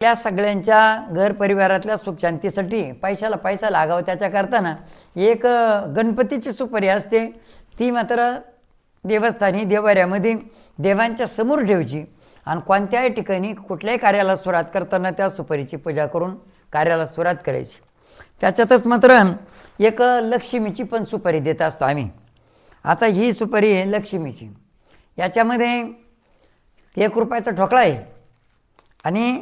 त्या सगळ्यांच्या घर परिवारातल्या सुखशांतीसाठी पैशाला पैसा लागावा त्याच्याकरता ना एक गणपतीची सुपारी असते. ती मात्र देवस्थानी देवाऱ्यामध्ये देवांच्या समोर ठेवची आणि कोणत्याही ठिकाणी कुठल्याही कार्याला सुरुवात करताना त्या सुपारीची पूजा करून कार्याला सुरुवात करायची. त्याच्यातच मात्र एक लक्ष्मीची पण सुपारी देत असतो आम्ही. आता ही सुपारी आहे लक्ष्मीची. याच्यामध्ये एक रुपयाचा ठोकळा आहे. आणि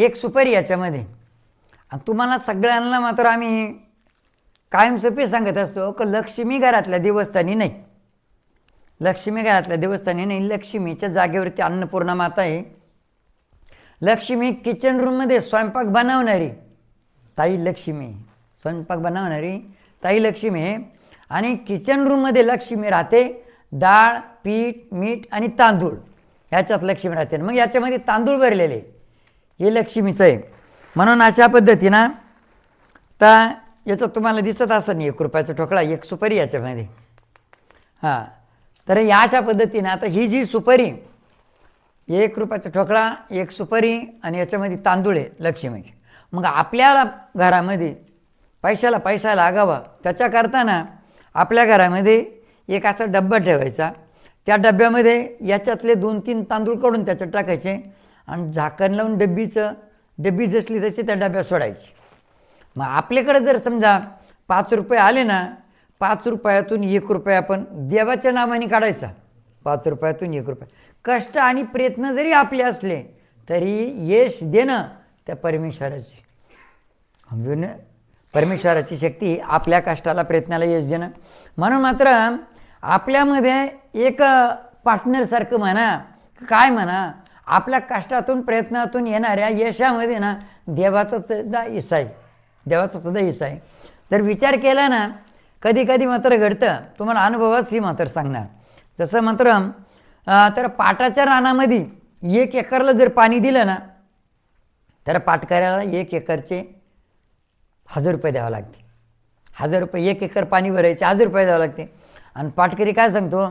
एक सुपारी याच्यामध्ये. आणि तुम्हाला सगळ्यांना मात्र आम्ही कायमस्वरूपी सांगत असतो की लक्ष्मी घरातल्या देवस्थानी नाही. लक्ष्मी घरातल्या देवस्थानी नाही लक्ष्मीच्या जागेवरती अन्नपूर्णा माता आहे. लक्ष्मी किचन रूममध्ये स्वयंपाक बनवणारी ताई लक्ष्मी स्वयंपाक बनवणारी ताई लक्ष्मी आहे. आणि किचन रूममध्ये लक्ष्मी राहते डाळ पीठ मीठ आणि तांदूळ. ह्याच्यात लक्ष्मी राहते. मग याच्यामध्ये तांदूळ भरलेले. हे लक्ष्मीचं आहे. म्हणून अशा पद्धतीनं तर याचं तुम्हाला दिसत असं नाही एक रुपयाचा ठोकळा एक सुपारी याच्यामध्ये. हां. तर या अशा पद्धतीनं आता ही जी सुपारी एक रुपयाचा ठोकळा एक सुपारी आणि याच्यामध्ये तांदूळ आहे लक्ष्मीचे. मग आपल्याला घरामध्ये पैशाला पैसा लागावा त्याच्याकरता ना आपल्या घरामध्ये एक असा डब्बा ठेवायचा. त्या डब्यामध्ये याच्यातले दोन तीन तांदूळ काढून त्याच्यात टाकायचे. आणि झाकण लावून डब्बीचं डब्बी जसली तशी त्या डब्यात सोडायची. मग आपल्याकडे जर समजा पाच रुपये आले ना पाच रुपयातून एक रुपये आपण देवाच्या नावाने काढायचा. पाच रुपयातून एक रुपये. कष्ट आणि प्रयत्न जरी आपले असले तरी यश देणं त्या परमेश्वराची. समजून परमेश्वराची शक्ती आपल्या कष्टाला प्रयत्नाला यश देणं. म्हणून मात्र आपल्यामध्ये एक पार्टनरसारखं म्हणा काय म्हणा आपल्या कष्टातून प्रयत्नातून येणाऱ्या यशामध्ये ना देवाचा सुद्धा हिस्सा आहे. देवाचा सुद्धा हिस्सा आहे. तर विचार केला ना कधी कधी मात्र घडतं. तुम्हाला अनुभवच ही मात्र सांगणार. जसं मात्र तर पाटाच्या रानामध्ये एक एकरला जर पाणी दिलं ना तर पाटकऱ्याला एक एकरचे हजार रुपये द्यावं लागते. हजार रुपये एक एकर पाणी भरायचे हजार रुपये द्यावं लागते. आणि पाटकरी काय सांगतो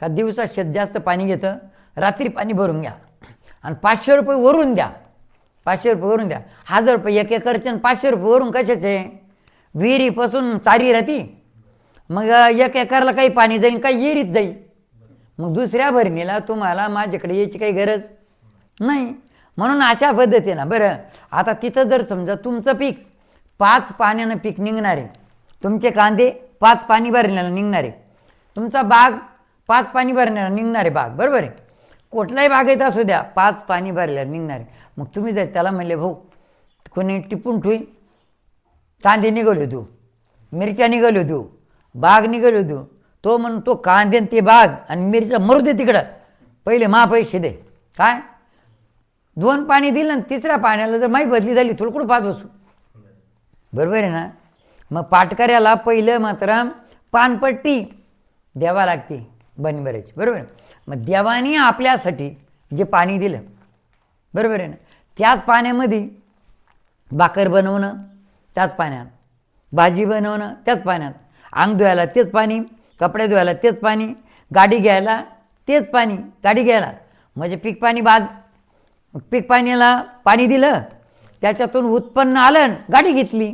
का दिवसा शेत जास्त पाणी घेतं रात्री पाणी भरून घ्या. आणि पाचशे रुपये वरून द्या. पाचशे रुपये वरून द्या. हजार रुपये एक एकरचे आणि पाचशे रुपये वरून कशाचे? विहिरीपासून चारी राहती. मग एक एकरला काही पाणी जाईल काही विहिरीत जाईल मग दुसऱ्या भरणीला तुम्हाला माझ्याकडे यायची काही गरज नाही. म्हणून अशा पद्धतीनं बरं आता तिथं जर समजा तुमचं पीक पाच पाण्यानं पीक निघणारे तुमचे कांदे पाच पाणी भरण्याला निघणारे तुमचा बाग पाच पाणी भरण्याला निघणारे बाग बरोबर आहे? कुठलाही बागेत असू द्या पाच पाणी भरल्या निघणारे. मग तुम्ही जर त्याला म्हणले भाऊ कोणी टिपून ठुई कांदे निघालो तू मिरच्या निघालो तू बाग निघालो तू तो म्हणून तो कांदे ते बाग आणि मिरच्या मरू दे तिकडं. पहिले मा पैसे दे. काय? दोन पाणी दिलं आणि तिसऱ्या पाण्याला जर माही बदली झाली तुला कुठं बसू. बरोबर आहे ना? मग पाटकऱ्याला पहिलं मात्र पानपट्टी द्यावा लागते बनी भरायची बरोबर आहे? मग देवाने आपल्यासाठी जे पाणी दिलं बरोबर आहे ना? त्याच पाण्यामध्ये भाकर बनवणं त्याच पाण्यात. भाजी बनवणं त्याच पाण्यात. अंग धुवायला तेच पाणी कपडे धुवायला तेच पाणी गाडी घ्यायला तेच पाणी गाडी घ्यायला. म्हणजे पीक पाणी बाद पीक पाण्याला पाणी दिलं त्याच्यातून उत्पन्न आलं आणि गाडी घेतली.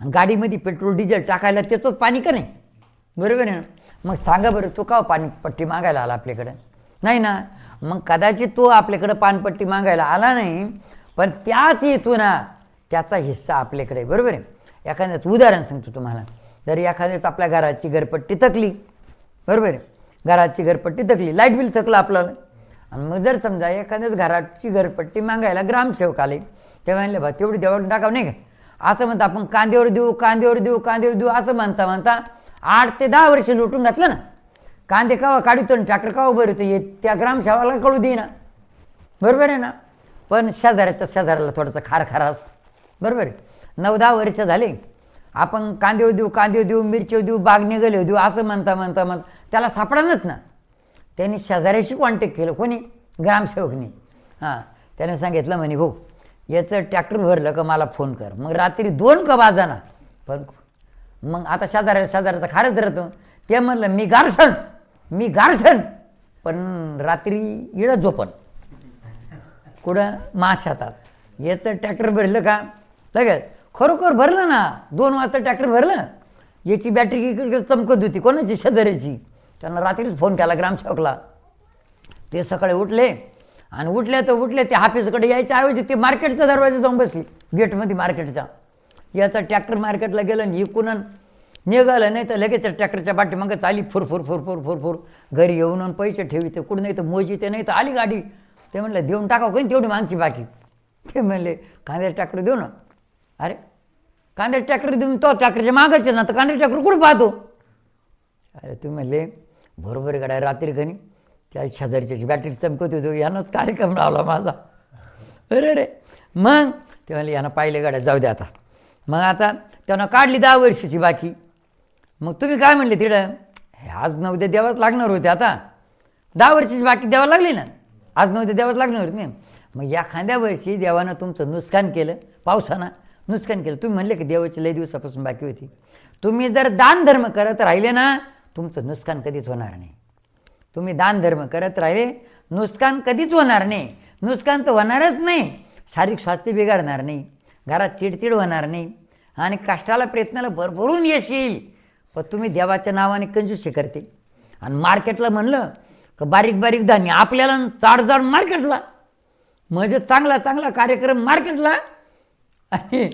आणि गाडीमध्ये पेट्रोल डिझेल टाकायला त्याचंच पाणी का नाही? बरोबर आहे ना? मग सांगा बरं तू का पाणीपट्टी मागायला आला आपल्याकडं? नाही ना. मग कदाचित तो आपल्याकडं पानपट्टी मागायला आला नाही पण त्याच येतो त्याचा हिस्सा आपल्याकडे बरोबर आहे? एखाद्याचं उदाहरण सांगतो तुम्हाला. जर एखाद्याच आपल्या घराची घरपट्टी थकली बरोबर आहे? घराची घरपट्टी थकली लाइट बिल थकलं आपल्याला. आणि मग जर समजा एखाद्याच घराची घरपट्टी मागायला ग्रामसेवक आले तेव्हा म्हणले बा तेवढी देवावर टाकावं नाही का? असं म्हणता आपण कांद्यावर देऊ कांद्यावर देऊ कांद्यावर देऊ असं म्हणता म्हणता आठ ते दहा वर्ष लुटून घातलं ना. कांदे कावा काढतो आणि ट्रॅक्टर कावा भरतो येत त्या ग्रामसेवाला कळू देईना. बरोबर आहे ना? पण शेजाऱ्याच्या शेजाऱ्याला थोडंसं खार खारा बरोबर आहे? नऊ दहा वर्ष झाले. आपण कांदेव देऊ कांदेव देऊ मिरची देऊ बाग निघाले देऊ असं म्हणता म्हणता म्हणता. त्याला सापडानच ना. त्यांनी शेजाऱ्याशी कॉन्टॅक्ट केलं. कोणी? ग्रामसेवकनी. हां. त्याने सांगितलं म्हणे भाऊ याचं ट्रॅक्टर भरलं का मला फोन कर. मग रात्री दोन का वाजाना. पण मग आता शेजाऱ्या शेजाऱ्याचा खारच राहतो ते म्हणलं मी गारठण मी गारठण. पण रात्री इळत झोपण. कुठं? माशातात याचं ट्रॅक्टर भरलं का? लगेच. खरोखर भरलं ना? दोन वाजता ट्रॅक्टर भरलं? याची बॅटरी इकडे चमकत होती. कोणाची? शेजाऱ्याची. त्यांना रात्रीच फोन केला ग्रामसेवकला. ते सकाळी उठले. आणि उठले तर उठले ते हाफिसकडे यायच्या ऐवजी ते मार्केटचा दरवाजा जाऊन बसली. गेटमध्ये मार्केटचा याचा ट्रॅक्टर मार्केटला गेलं आणि इकून निघालं नाही तर लगेच ट्रॅक्टरच्या पाठीमागं चाली फुर फुर फुर फुर फुर फुर. घरी येऊन पैसे ठेवी ते. कुठं नाही तर मोजी ते नाही तर आली गाडी. ते म्हणलं देऊन टाकावं काही तेवढी मागची बाकी? ते म्हणले कांद्याचं ट्रॅक्टर देऊ ना. अरे कांद्याचं ट्रॅक्टर देऊन तो ट्रॅक्टरच्या मागायचे ना तर कांद्याचं ट्रॅक्टर कुठं पाहतो? अरे तुम्ही म्हणले बरोबर गाड्या रात्री घरी त्या शेजारीच्याची बॅटरी चमकत होतो. यानंच कार्यक्रम लावला माझा. अरे रे मग ते म्हणले यानं पाहिले गाड्या जाऊ द्या आता. मग आता त्यानं काढली दहा वर्षाची बाकी. मग तुम्ही काय म्हणले तिथं हे आज नऊ उद्या द्यावाच लागणार होते आता. दहा वर्षाची बाकी द्यावं लागली ना? आज नऊ उद्या लागणार होते नाही? मग या खांद्या वर्षी देवानं तुमचं नुकसान केलं पावसानं नुकसान केलं तुम्ही म्हणले की देवाची लई दिवसापासून बाकी होती. तुम्ही जर दानधर्म करत राहिले ना तुमचं नुकसान कधीच होणार नाही. तुम्ही दानधर्म करत राहिले नुकसान कधीच होणार नाही. नुकसान तर होणारच नाही. शारीरिक स्वास्थ्य बिघडणार नाही. घरात चिडचिड होणार नाही. आणि कष्टाला प्रयत्नाला भरभरून यश येईल. पण तुम्ही देवाच्या नावाने कंजूसी करते आणि मार्केटला म्हणलं का बारीक बारीक धान्य आपल्याला चाड जाड मार्केटला. म्हणजे चांगला चांगला कार्यक्रम मार्केटला आणि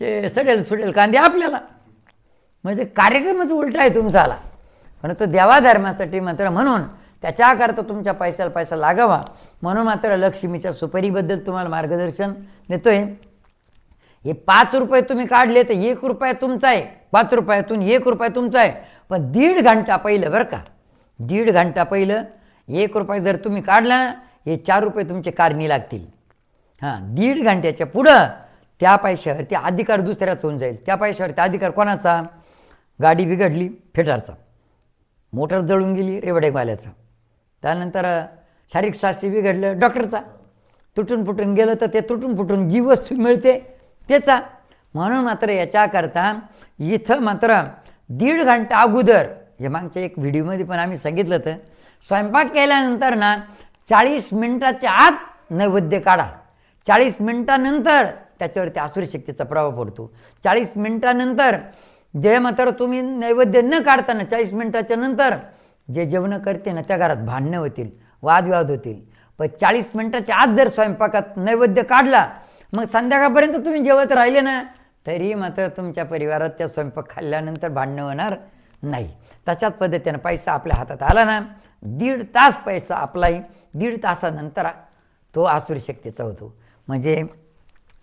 ते सडेल सुडेल कांदे आपल्याला. म्हणजे कार्यक्रमच उलटा आहे तुमचा आला पण तो देवाधर्मासाठी मात्र म्हणून त्याच्याकरता तुमच्या पैशाला पैसा लागावा. म्हणून मात्र लक्ष्मीच्या सुपारीबद्दल तुम्हाला मार्गदर्शन देतोय. हे पाच रुपये तुम्ही काढले तर एक रुपया तुमचा आहे. पाच रुपयातून एक रुपया तुमचा आहे. पण दीड घंटा पहिलं बरं का. दीड घंटा पहिलं एक रुपये जर तुम्ही काढला ना, हे चार रुपये तुमचे कारणी लागतील. हां दीड घंट्याच्या पुढं त्या पैशावरती अधिकार दुसऱ्याचा होऊन जाईल. त्या पैशावरती अधिकार कोणाचा? गाडी बिघडली फेटारचा मोटर जळून गेली रेवडेवाल्याचा त्यानंतर शारीरिक स्वास्थ्य बिघडलं डॉक्टरचा. तुटून फुटून गेलं तर ते तुटून फुटून जी वस्तू मिळते. त्याचा. म्हणून मात्र याच्याकरता इथं मात्र दीड घंटा अगोदर हे मागच्या एक व्हिडिओमध्ये पण आम्ही सांगितलं तर स्वयंपाक केल्यानंतर ना चाळीस मिनिटाच्या आत नैवेद्य काढा. चाळीस मिनिटानंतर त्याच्यावरती आसुरी शक्तीचा प्रभाव पडतो. चाळीस मिनिटानंतर जे मात्र तुम्ही नैवेद्य न काढताना चाळीस मिनिटाच्या नंतर जे जेवणं करते ना त्या घरात भांडणं होतील वादविवाद होतील. पण चाळीस मिनिटाच्या आत जर स्वयंपाकात नैवेद्य काढला मग संध्याकाळपर्यंत तुम्ही जेवत राहिले ना तरी मात्र तुमच्या परिवारात त्या स्वयंपाक खाल्ल्यानंतर भांडणं होणार नाही. तशाच पद्धतीनं पैसा आपल्या हातात आला ना दीड तास पैसा आपलाही दीड तासानंतर तो आसुरी शक्तीचा होतो. म्हणजे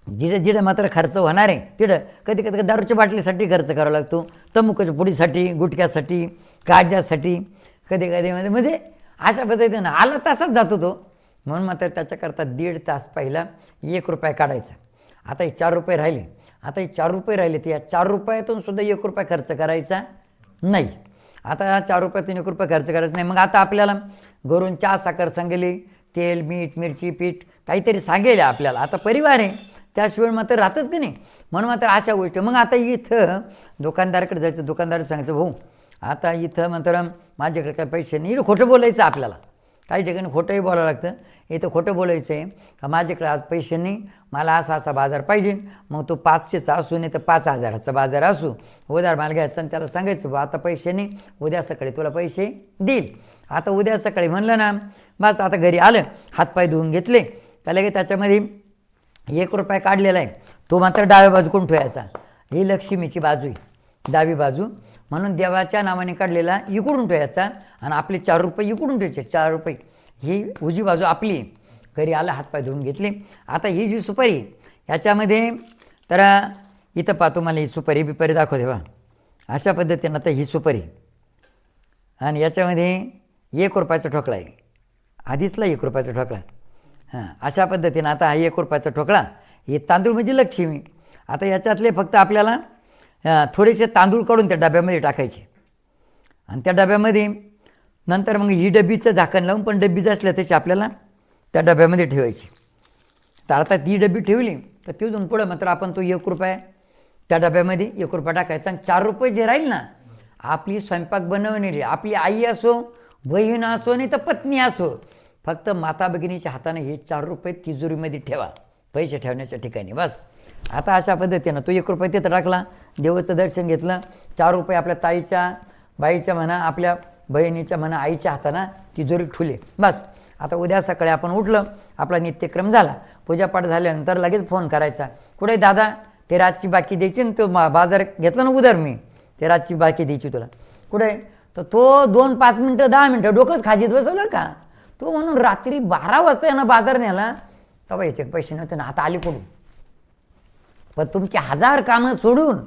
जिडं जिडं मात्र खर्च होणार आहे तिडं कधी कधी दारूच्या बाटलीसाठी खर्च करावा लागतो तमुकाच्या पुडीसाठी गुटख्यासाठी काज्यासाठी कधी कधी मध्ये म्हणजे अशा पद्धतीनं आला तासाच जातो तो. म्हणून मात्र त्याच्याकरता दीड तास पहिला एक रुपया काढायचा. आता हे चार रुपये राहिले. आता हे चार रुपये राहिले तर या चार रुपयातून सुद्धा एक रुपया खर्च करायचा नाही. आता या चार रुपयातून एक रुपये खर्च करायचा नाही. मग आता आपल्याला घरून चहा साखर सांगेली तेल मीठ मिरची पीठ काहीतरी सांगेल आपल्याला. आता परिवार आहे. त्याशिवाय मात्र राहतच की नाही. म्हणून मात्र अशा गोष्टी. मग आता इथं दुकानदाराकडे जायचं. दुकानदार सांगायचं भाऊ आता इथं मात्र माझ्याकडे काही पैसे नाही. खोटं बोलायचं आपल्याला. काही ठिकाणी खोटंही बोलावं लागतं. इथं खोटं बोलायचं आहे. का माझ्याकडे आज पैसे नाही. मला असा असा बाजार पाहिजे. मग तो पाचशेचा असू नाही तर पाच हजाराचा बाजार असू. उधार माल घ्यायचा आणि त्याला सांगायचं बा आता पैसे नाही. उद्या सकाळी तुला पैसे देईल. आता उद्या सकाळी म्हणलं ना बस आता घरी आलं. हातपाय धुवून घेतले. तर लगेच त्याच्यामध्ये एक रुपया काढलेला आहे. तो मात्र डाव्या बाजूकडून ठेवायचा. ही लक्ष्मीची बाजू आहे. डावी बाजू. म्हणून देवाच्या नावाने काढलेला इकडून ठेवायचा आणि आपले चार रुपये इकडून ठेवायचे चार रुपये. ही उजी बाजू आपली. घरी आलं हातपाय धुवून घेतले. आता ही जी सुपारी आहे, याच्यामध्ये तर इथं पाहतो मला ही सुपारी बिपारी दाखवते बा अशा पद्धतीनं आता ही सुपारी आणि याच्यामध्ये एक रुपयाचा ठोकळा आहे. आधीचला एक रुपयाचा ठोकळा. हां अशा पद्धतीनं आता हा एक रुपयाचा ठोकळा. हे तांदूळ म्हणजे लक्ष्मी. आता याच्यातले फक्त आपल्याला थोडेसे तांदूळ काढून त्या डब्यामध्ये टाकायचे. आणि त्या डब्यामध्ये नंतर मग ही डब्बीचं झाकण लावून पण डब्बी असल्या त्याची आपल्याला त्या डब्यामध्ये ठेवायची. तर आता ती डबी ठेवली तर तिथून पुढं मात्र आपण तो एक रुपया त्या डब्यामध्ये एक रुपया टाकायचा आणि चार रुपये जे राहील ना आपली स्वयंपाक बनवणारी आपली आई असो बहीण असो नाही तर पत्नी असो फक्त माता भगिनीच्या हाताने हे चार रुपये तिजोरीमध्ये ठेवा पैसे ठेवण्याच्या ठिकाणी बस. आता अशा पद्धतीनं तो एक रुपये तिथं टाकला देवाचं दर्शन घेतलं चार रुपये आपल्या ताईच्या बाईच्या म्हणा आपल्या बहिणीच्या म्हणा आईच्या हातानं तिजोरी ठुले. बस. आता उद्या सकाळी आपण उठलं आपला नित्यक्रम झाला. पूजापाठ झाल्यानंतर लगेच फोन करायचा. कुठे दादा? ते रातची बाकी द्यायची ना तो मा- बाजार घेतला ना उदर मी. ते रातची बाकी द्यायची तुला. कुठे तर तो दोन पाच मिनटं दहा मिनटं डोकंच खाजीत बसवलं का? तो म्हणून रात्री बारा वाजता यांना बाजार नेला तेव्हा याचे पैसे नव्हते ना आता आले कुठून? पण तुमची हजार कामं सोडून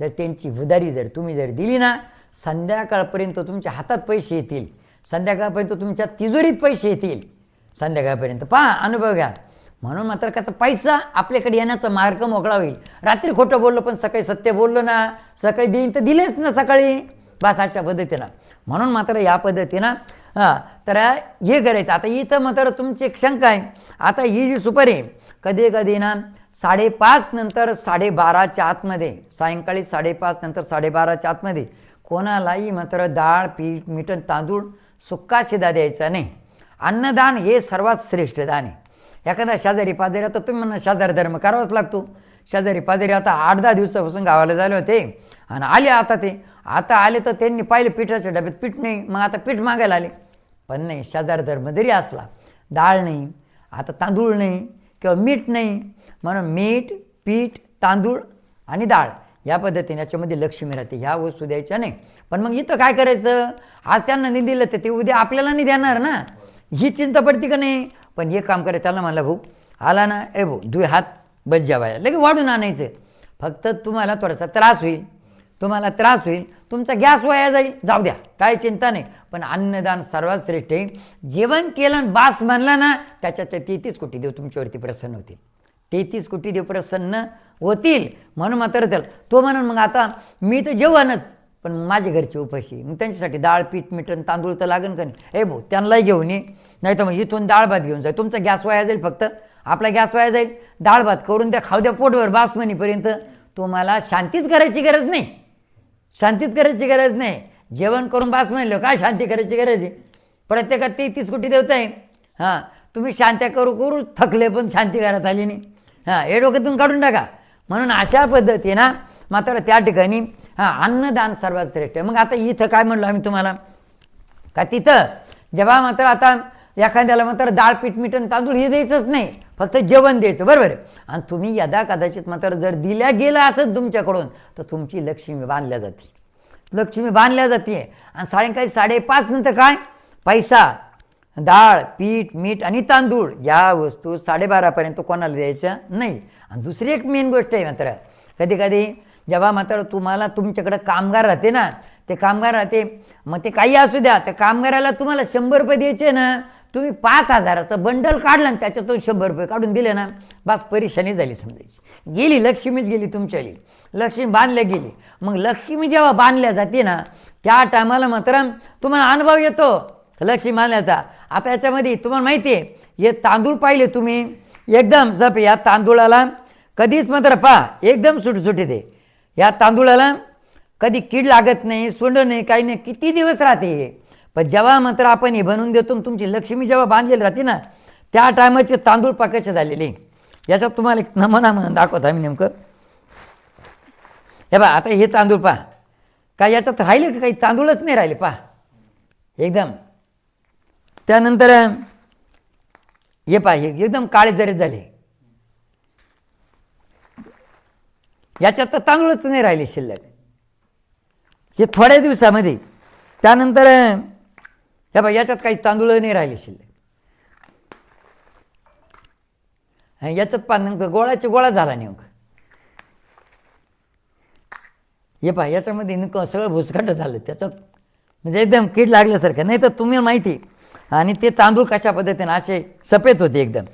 जर त्यांची उदारी जर तुम्ही जर दिली ना संध्याकाळपर्यंत तुमच्या हातात पैसे येतील. संध्याकाळपर्यंत तुमच्या तिजोरीत पैसे येतील. संध्याकाळपर्यंत पहा अनुभव घ्या. म्हणून मात्र कसं पैसा आपल्याकडे येण्याचा मार्ग मोकळा होईल. रात्री खोटं बोललो पण सकाळी सत्य बोललो ना सकाळी देईन तर दिलेच ना सकाळी. बस अशा पद्धतीनं. म्हणून मात्र या पद्धतीनं हां तर हे करायचं. आता इथं मात्र तुमची एक शंका आहे. आता ही जी सुपारी आहे कधी कधी ना साडेपाच नंतर साडेबाराच्या आतमध्ये सायंकाळी साडेपाच नंतर साडेबाराच्या आतमध्ये कोणालाही मात्र डाळ पीठ मीठ तांदूळ सुक्का शिदा द्यायचा नाही. अन्नदान हे सर्वात श्रेष्ठ दान आहे. एखादा शेजारी पाजारी आता तुम्ही म्हणा शेजारी धर्म करावाच लागतो. शेजारी पाजारी आता आठ दहा दिवसापासून गावाला झाले होते आणि आले आता ते. आता आले तर त्यांनी पाहिलं पिठाच्या डब्यात पीठ नाही मग आता पीठ मागायला आले. पण नाही शेजार धर्म जरी असला डाळ नाही आता तांदूळ नाही किंवा मीठ नाही म्हणून मीठ पीठ तांदूळ आणि डाळ या पद्धतीने याच्यामध्ये लक्ष्मी राहते. ह्या वस्तू द्यायच्या नाही. पण मग इथं काय करायचं? आज त्यांना नाही दिलं तर ते उद्या आपल्याला नाही देणार ना. ही चिंता पडती का नाही? पण हे काम करायचं त्याला म्हणला भाऊ आला ना ए भाऊ दुई हात बस जेवायला. लगेच वाढून आणायचं. फक्त तुम्हाला थोडासा त्रास होईल. तुम्हाला त्रास होईल. तुमचा गॅस वाया जाईल. जाऊ द्या काय चिंता नाही. पण अन्नदान सर्वात श्रेष्ठ आहे. जेवण केलं बास म्हणला ना त्याच्यात तेहतीस कोटी देव तुमच्यावरती प्रसन्न होतील. तेहतीस कोटी देव प्रसन्न होतील. म्हणून मात्र त्याला तो म्हणून मग आता मी तर जेवणच पण माझे घरचे उपाशी मग त्यांच्यासाठी डाळ पीठ मिठण तांदूळ तर लागेल का नाही? हे भाऊ त्यांनाही घेऊन ये. नाही तर मग इथून डाळ भात घेऊन जाईल तुमचा गॅस वाया जाईल फक्त. आपला गॅस वाया जाईल. डाळ भात करून द्या खाऊ द्या पोटवर बासमणीपर्यंत तुम्हाला शांतीच करायची गरज नाही. शांतीच करायची गरज नाही. जेवण करून बास म्हणलं काय शांती करायची गरज आहे. प्रत्येकात ते तीस कोटी देवता आहे. हां तुम्ही शांत्या करू करू थकले पण शांती करत आली नाही. हां हे डोक्यातून काढून टाका. म्हणून अशा पद्धतीनं मात्र त्या ठिकाणी हां अन्नदान सर्वात श्रेष्ठ आहे. मग आता इथं काय म्हणलो आम्ही तुम्हाला? का तिथं जेव्हा मात्र आता एखाद्याला मात्र डाळ पीठ मिठन तांदूळ हे द्यायचंच नाही. फक्त जेवण द्यायचं बरोबर आहे? आणि तुम्ही यदा कदाचित मात्र जर दिल्या गेलं असं तुमच्याकडून तर तुमची लक्ष्मी बांधल्या जाते. लक्ष्मी बांधल्या जाते आणि सायंकाळी साडेपाच नंतर काय? पैसा. डाळ पीठ मीठ आणि तांदूळ या वस्तू साडेबारापर्यंत कोणाला द्यायच्या नाही. आणि दुसरी एक मेन गोष्ट आहे मात्र कधी कधी जेव्हा मात्र तुम्हाला तुमच्याकडे कामगार राहते ना ते कामगार राहते मग ते काही असू द्या त्या कामगाराला तुम्हाला शंभर रुपये द्यायचे ना तुम्ही पाच हजाराचं बंडल काढलं आणि त्याच्यातून शंभर रुपये काढून दिले ना बस परेशानी झाली समजायची. गेली लक्ष्मीच गेली तुमच्याली. लक्ष्मी बांधल्या गेली. मग लक्ष्मी जेव्हा बांधल्या जाते ना त्या टायमाला मात्र तुम्हाला अनुभव येतो. लक्ष्मी मानल्याचा आता याच्यामध्ये तुम्हाला माहिती आहे हे तांदूळ पाहिले तुम्ही एकदम जप या तांदूळाला कधीच मात्र पहा एकदम सुटसुटी दे या तांदूळाला कधी कीड लागत नाही सोंड नाही काही नाही किती दिवस राहते हे. पण जेव्हा मात्र आपण हे बनवून देतो तुमची लक्ष्मी जेव्हा बांधलेली राहते ना त्या टायमाचे तांदूळ पाकायचे झालेले. याच्यात तुम्हाला एक नमुना म्हणून दाखवत आम्ही नेमकं. हे बा आता हे तांदूळ पहा काय याच्यात राहिले काही? तांदूळच नाही राहिले पहा एकदम. त्यानंतर हे पाहिजे एकदम काळे जरे झाले याच्यात तर तांदूळच नाही राहिले शिल्लक. हे थोड्या दिवसामध्ये त्यानंतर हे बघा याच्यात काही तांदूळ नाही राहिले शिल्लक. याच्यात पान नेमकं गोळाची गोळा झाला नेमकं. हे पहा याच्यामध्ये नेमकं सगळं भुसकाट झालं त्याच्यात म्हणजे एकदम कीड लागल्यासारखं नाही तर तुम्ही माहिती आणि ते तांदूळ कशा पद्धतीनं असे सफेद होते एकदम.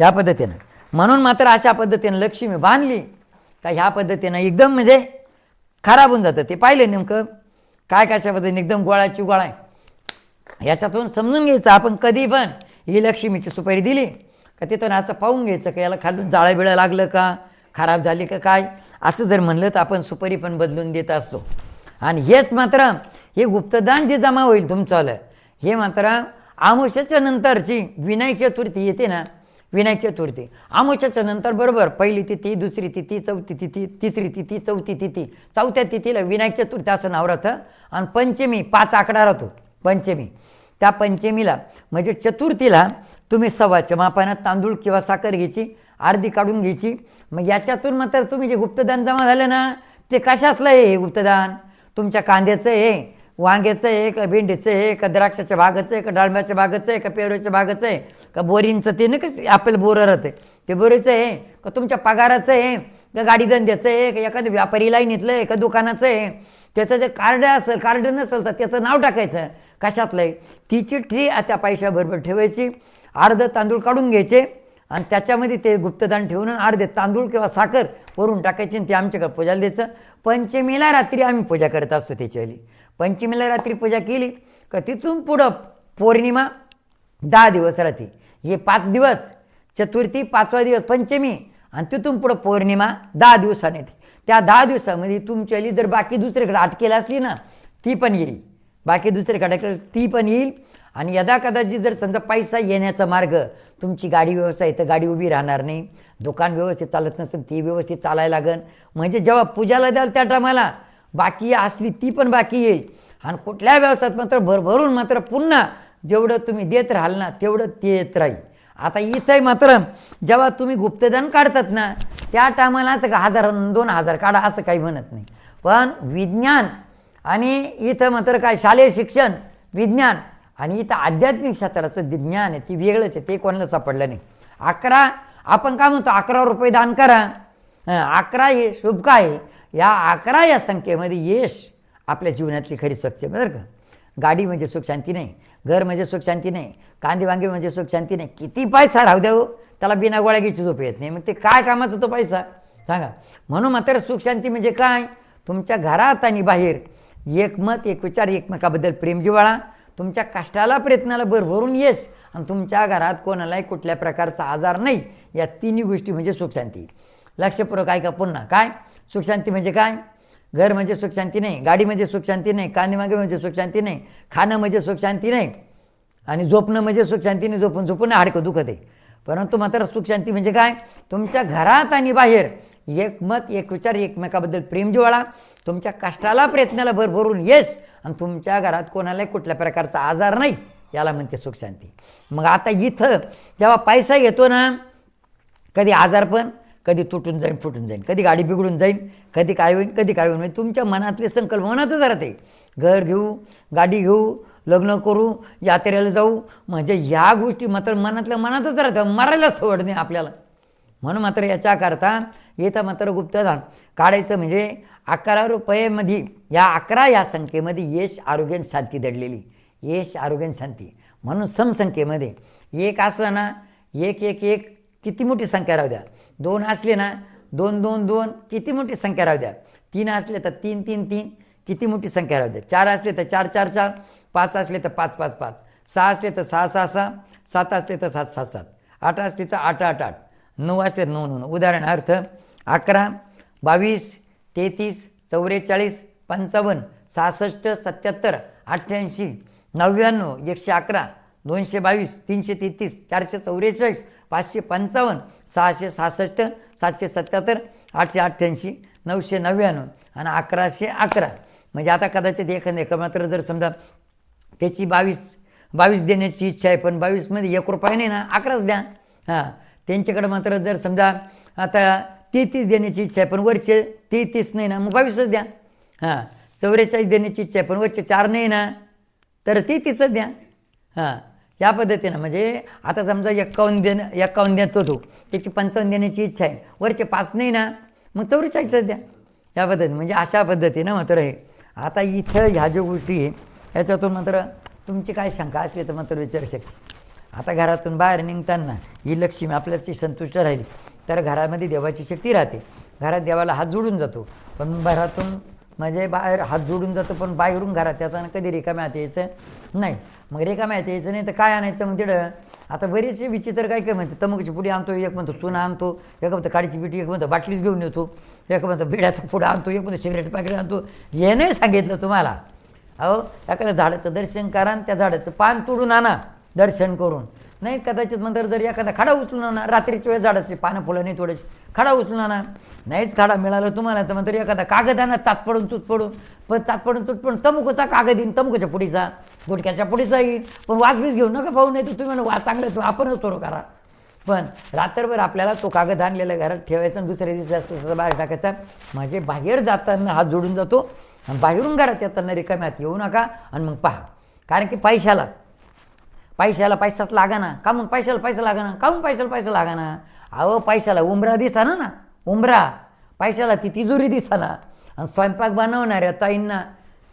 या पद्धतीनं. म्हणून मात्र अशा पद्धतीनं लक्ष्मी बांधली का ह्या पद्धतीनं एकदम म्हणजे खराब होऊन जातं. ते पाहिलं नेमकं काय कशा पद्धतीने एकदम गोळाची गोळा आहे. याच्यातून समजून घ्यायचं. आपण कधी पण ही लक्ष्मीची सुपारी दिली का तिथून असं पाहून घ्यायचं का याला खालून जाळं बिळं लागलं का खराब झाली का काय? असं जर म्हणलं तर आपण सुपारी पण बदलून देत असतो. आणि हेच मात्र हे गुप्तदान जे जमा होईल तुमचं हे मात्र आमुष्याच्या नंतरची विनायक चतुर्थी येते ना विनायक चतुर्थी. आमुष्याच्या नंतर बरोबर पहिली तिथी दुसरी तिथी चौथी तिथी तिसरी तिथी चौथी तिथी. चौथ्या तिथीला विनायक चतुर्थी असं नाव राहतं. आणि पंचमी पाच आकडा राहतो. पंचमी. त्या पंचमीला म्हणजे चतुर्थीला तुम्ही सव्वाच्या मापानं तांदूळ किंवा साखर घ्यायची अर्धी काढून घ्यायची. मग याच्यातून मात्र तुम्ही जे गुप्तदान जमा झालं ना ते कशातलं हे गुप्तदान? तुमच्या कांद्याचं हे वांग्याचं आहे का भेंडीचं आहे का द्राक्षाच्या भागाचं आहे का डाळम्याच्या भागाचं आहे का पेरूच्या भागाचं आहे का बोरींचं ते ना कसं आपल्याला बोरं राहते? ते बोरीचं आहे. का तुमच्या पगाराचं आहे. का गाडी धंद्याचं आहे. का एखाद्या व्यापारी लाईनीतलं आहे. का दुकानाचं आहे. त्याचं जे कार्ड असेल कार्ड नसेल तर त्याचं नाव टाकायचं. कशातलं आहे? तिची ट्री त्या पैशाबरोबर ठेवायची. अर्ध तांदूळ काढून घ्यायचे. आणि त्याच्यामध्ये ते गुप्तदान ठेवून अर्धे तांदूळ किंवा साखर वरून टाकायची आणि ते आमच्याकडे पूजाला द्यायचं. पंचमीला रात्री आम्ही पूजा करत असतो त्याच्यावाली पंचमीला रात्री पूजा केली का तिथून पुढं पौर्णिमा दहा दिवस राहते. हे पाच दिवस चतुर्थी पाचवा दिवस पंचमी आणि तिथून पुढं पौर्णिमा दहा दिवसाने येते. त्या दहा दिवसामध्ये तुमच्याली जर बाकी दुसरीकडे अटकेला असली ना ती पण येईल. बाकी दुसरीकडे ती पण येईल. आणि यदा कदाचित जर समजा पैसा येण्याचा मार्ग तुमची गाडी व्यवस्था आहे तर गाडी उभी राहणार नाही. दुकान व्यवस्थित चालत नसेल ती व्यवस्थित चालायला लागन. म्हणजे जेव्हा पूजाला द्याल त्या टायमाला बाकी असली ती पण बाकी येईल. आणि कुठल्या व्यवसायात मात्र भरभरून मात्र पुन्हा जेवढं तुम्ही देत राहाल ना तेवढं ते येत राहील. आता इथंही मात्र जेव्हा तुम्ही गुप्तदान काढतात ना त्या टायमाला असं का हजार दोन हजार काढा असं काही म्हणत नाही. पण विज्ञान आणि इथं मात्र काय शालेय शिक्षण विज्ञान आणि इथं आध्यात्मिक क्षेत्राचं ज्ञान आहे ती वेगळंच आहे ते कोणाला सापडलं नाही. अकरा आपण काय म्हणतो अकरा रुपये दान करा. अकरा हे शुभ काय या अकरा या संख्येमध्ये यश आपल्या जीवनातली खरी स्वच्छ बरं का? गाडी म्हणजे सुख शांती नाही घर म्हणजे सुख शांती नाही कांदे वांगे म्हणजे सुख शांती नाही. किती पैसा राहू द्या हो, त्याला बिना गोळ्यागीची झोप येत नाही. मग ते काय कामाचा तो पैसा? सांगा. म्हणून मात्र सुखशांती म्हणजे काय? तुमच्या घरात आणि बाहेर एकमत एक विचार एकमेकाबद्दल प्रेम जिव्हाळा तुमच्या कष्टाला प्रयत्नाला भरभरून यश आणि तुमच्या घरात कोणालाही कुठल्या प्रकारचा आजार नाही. या तिन्ही गोष्टी म्हणजे सुखशांती लक्षपूर्वक ऐका पुन्हा. काय? सुखशांती म्हणजे काय? घर म्हणजे सुखशांती नाही गाडी म्हणजे सुखशांती नाही कांदेमागे म्हणजे सुखशांती नाही खाणं म्हणजे सुखशांती नाही आणि झोपणं म्हणजे सुखशांती नाही. झोपून झोपून हाडकं दुखत आहे. परंतु मात्र सुखशांती म्हणजे काय? तुमच्या घरात आणि बाहेर एक मत एक विचार एकमेकाबद्दल प्रेम जिवाळा. तुमच्या कष्टाला प्रयत्नाला भरभरून यश आणि तुमच्या घरात कोणालाही कुठल्या प्रकारचा आजार नाही याला म्हणते सुखशांती. मग आता इथं जेव्हा पैसा येतो ना कधी आजारपण कधी तुटून जाईन फुटून जाईन. कधी गाडी बिघडून जाईन कधी काय होईल कधी काय होईल म्हणजे तुमच्या मनातले संकल्प मनातच राहते घर घेऊ गाडी घेऊ लग्न करू यात्रेला जाऊ. म्हणजे ह्या गोष्टी मात्र मनातल्या मनातच राहतं मरायला सवड नाही आपल्याला. म्हणून मात्र याच्याकरता येतं मात्र गुप्तदान काढायचं म्हणजे अकरा रुपयेमध्ये या अकरा या संख्येमध्ये यश आरोग्य आणि शांती दडलेली. यश आरोग्य आणि शांती. म्हणून समसंख्येमध्ये एक असलं ना एक एक एक किती मोठी संख्या राहू द्या. दोन असले ना दोन दोन दोन किती मोठी संख्या राहू द्या. तीन असले तर तीन तीन तीन किती मोठी संख्या राहू द्या. चार असले तर चार चार चार पाच असले तर पाच पाच पाच सहा असले तर सहा सहा सहा सात असले तर सात सात सात आठ असले तर आठ आठ आठ नऊ असले तर नऊ नऊ उदाहरणार्थ अकरा बावीस तेहतीस चौवेचाळीस पंचावन्न सहासष्ट सत्याहत्तर अठ्ठ्याऐंशी नव्याण्णव एकशे अकरा दोनशे बावीस तीनशे तेहतीस चारशे चौवेचाळीस पाचशे पंचावन्न सहाशे सहासष्ट सातशे सत्याहत्तर आठशे अठ्ठ्याऐंशी नऊशे नव्याण्णव आणि अकराशे अकरा. म्हणजे आता कदाचित एखादं एका मात्र जर समजा त्याची बावीस बावीस देण्याची इच्छा आहे पण बावीसमध्ये एक रुपया नाही ना अकराच द्या. हां त्यांच्याकडे मात्र जर समजा आता तेहतीस देण्याची इच्छा आहे पण वरचे तेहतीस नाही ना मग बावीसच द्या. हां चौवेचाळीस देण्याची इच्छा आहे पण वरचे चार नाही ना तर तेहतीसच द्या. हां. या पद्धतीनं म्हणजे आता समजा एक्कावन्न देणं एक्कावन्न देतो तो त्याची पंचावन्न देण्याची इच्छा आहे. वरचे पाच नाही ना मग चौवेचाळीसच द्या. या पद्धतीने म्हणजे अशा पद्धतीनं मात्र हे. आता इथं ह्या ज्या गोष्टी आहे याच्यातून मात्र तुमची काय शंका असली तर मात्र विचारू शकते. आता घरातून बाहेर निघताना ही लक्ष्मी आपल्याची संतुष्ट राहिली तर घरामध्ये देवाची शक्ती राहते. घरात देवाला हात जोडून जातो. पण घरातून म्हणजे बाहेर हात जोडून जातो पण बाहेरून घरात येताना कधी रिकाम्या हात यायचं नाही. मग रे का माहिती यायचं नाही तर काय आणायचं? मग तिडं आता बरेचसे विचित्र काय काय म्हणते? तमकची पुडी आणतो एक म्हणतो चुना आणतो एक म्हणतो काडीची पिठी एक म्हणतो बाटलीच घेऊन येतो एक म्हणतो बिड्याचा पुढं आणतो एक म्हणतो सिगरेट पॅकेट आणतो. हे नाही सांगितलं तुम्हाला. अहो एखाद्या झाडाचं दर्शन करा आणि त्या झाडाचं पान तोडून आणा दर्शन करून. नाही कदाचित नंतर जर एखादा खडा उचलून आणा रात्रीच्या वेळ झाडाचे पानं फुलं नाही थोडेसे खडा उचलून आणा. नाहीच खाडा मिळाला तुम्हाला तर नंतर एखादा कागद आणा चात पडून. पडून पण चात पडून चूत पडून तमुकचा कागद येईन तमुकच्या पुढीचा. गुटक्याच्या पुढीचा येईन. पण वाजबीज घेऊ नका पाहू नाही तर तुम्ही वा चांगलं तो आपणच सुरू करा. पण रात्रभर आपल्याला तो कागद आणलेला घरात ठेवायचा आणि दुसऱ्या दिवशी असतो त्याचा बाहेर टाकायचा. म्हणजे बाहेर जाताना हात जोडून जातो आणि बाहेरून घरात येताना रिकाम्यात येऊ नका आणि मग पहा. कारण की पैशाला पैशाला पैसाच लागा ना का मग पैशाला पैसा लागा ना का मग पैशाला पैसा लागा ना अहो पैशाला उंबरा दिसाना ना. उंबरा पैशाला ती तिजोरी दिसाना. आणि स्वयंपाक बनवणाऱ्या ताईंना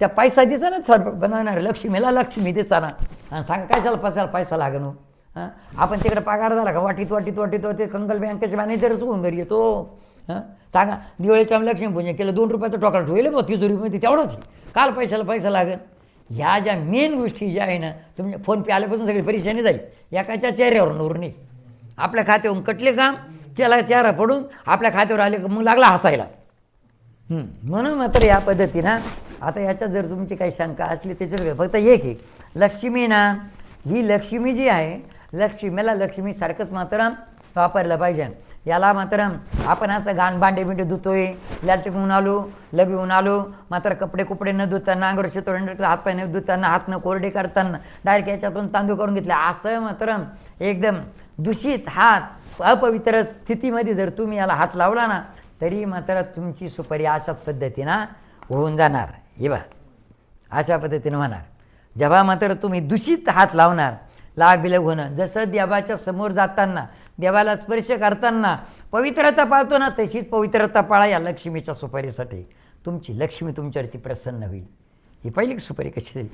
त्या पैसा दिसाना स्वयंपाक बनवणाऱ्या लक्ष्मीला लक्ष्मी दिसाना. आणि सांगा कशाला पैशाला पैसा लागणं हां? आपण तिकडे पगार झाला का? वाटीत वाटीत वाटीत वाटीत कंकल बँकेचे मॅनेजरच होऊन घरी येतो. हां? सांगा दिवाळीच्या लक्ष्मीपूजन केलं दोन रुपयाचं टोकरा ठेवले बघ तिजोरीमध्ये तेवढंच. काल पैशाला पैसा लागेल ह्या ज्या मेन गोष्टी ज्या आहे ना तुमच्या फोन पे आल्यापासून सगळी परेशानी जाईल एकाच्या चेहऱ्यावर नूर नाही. आपल्या खात्याहून कटले काम त्याला चेहरा पडून आपल्या खात्यावर आले मग लागला हसायला. म्हणून मात्र या पद्धतीनं आता याच्यात जर तुमची काही शंका असली त्याच्यावर फक्त एक आहे. लक्ष्मी ना ही लक्ष्मी जी आहे लक्ष्मीला लक्ष्मीसारखंच मात्र वापरलं पाहिजे. याला मात्र आपण असं घाण भांडे बिंडे धुतोय लॅट्रिकहून आलो लगेहून आलो मात्र कपडे कुपडे न धुताना अंगावर शेतोरंड हातपाय न धुताना हात न कोरडे करताना डायरेक्ट याच्यातून तांदूळ करून घेतले. असं मात्र एकदम दूषित हात अपवित्र स्थितीमध्ये जर तुम्ही याला हात लावला ना तरी मात्र तुमची सुपारी अशाच पद्धतीनं होऊन जाणार. हे बा अशा पद्धतीनं होणार. जेव्हा मात्र तुम्ही दूषित हात लावणार लाग बिलग होणं जसं देवाच्या समोर जाताना देवाला स्पर्श करताना पवित्रता पाळतो ना तशीच पवित्रता पाळा या लक्ष्मीच्या सुपारीसाठी. तुमची लक्ष्मी तुमच्यावरती प्रसन्न होईल. ही पहिली सुपारी कशी झाली?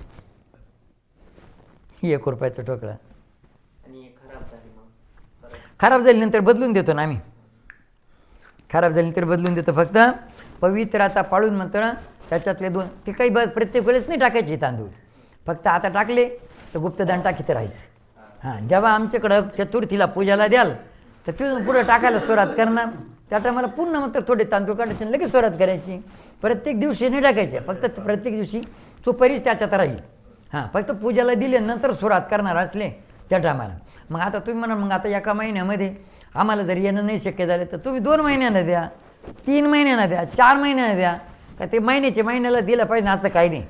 ही एक रुपयाचा ठोकळा आणि खराब झाली मग परत खराब झाल्यानंतर बदलून देतो ना आम्ही. खराब झाल्यानंतर बदलून देतो फक्त पवित्रता पाळून मात्र त्याच्यातले दोन ते काही ब प्रत्येक वेळेस नाही टाकायचे तांदूळ. फक्त आता टाकले तर गुप्तदान टाकीत राहायचं. हां जेव्हा आमच्याकडं चतुर्थीला पूजाला द्याल तर तिथून पुढं टाकायला सुरुवात करणार. त्या टायमाला पुन्हा मग थोडे तांदूळ काढायचे लगेच सुरुवात करायची. प्रत्येक दिवशी नाही टाकायचे फक्त प्रत्येक दिवशी सुपारीच त्याच्यात राहील. हां फक्त पूजाला दिले नंतर सुरुवात करणार असले त्या टायमाला मग आता तुम्ही म्हणा मग आता एका महिन्यामध्ये आम्हाला जर येणं नाही शक्य झालं तर तुम्ही दोन महिन्यानं द्या तीन महिन्यानं द्या चार महिन्यानं द्या. का ते महिन्याच्या महिन्याला दिलं पाहिजे असं काही नाही.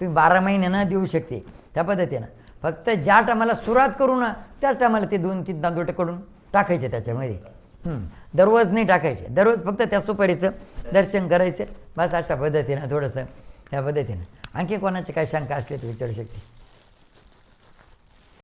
तुम्ही बारा महिन्यानं देऊ शकते त्या पद्धतीनं. फक्त ज्या टायमाला सुरुवात करू ना त्याच टायमाला ते दोन तीन तांदूळकडून टाकायचे त्याच्यामध्ये. दररोज नाही टाकायचे. दररोज फक्त त्या सुपारीचं दर्शन करायचं. बस अशा पद्धतीनं थोडंसं त्या पद्धतीनं. आणखी कोणाची काय शंका असली तर विचारू शकते.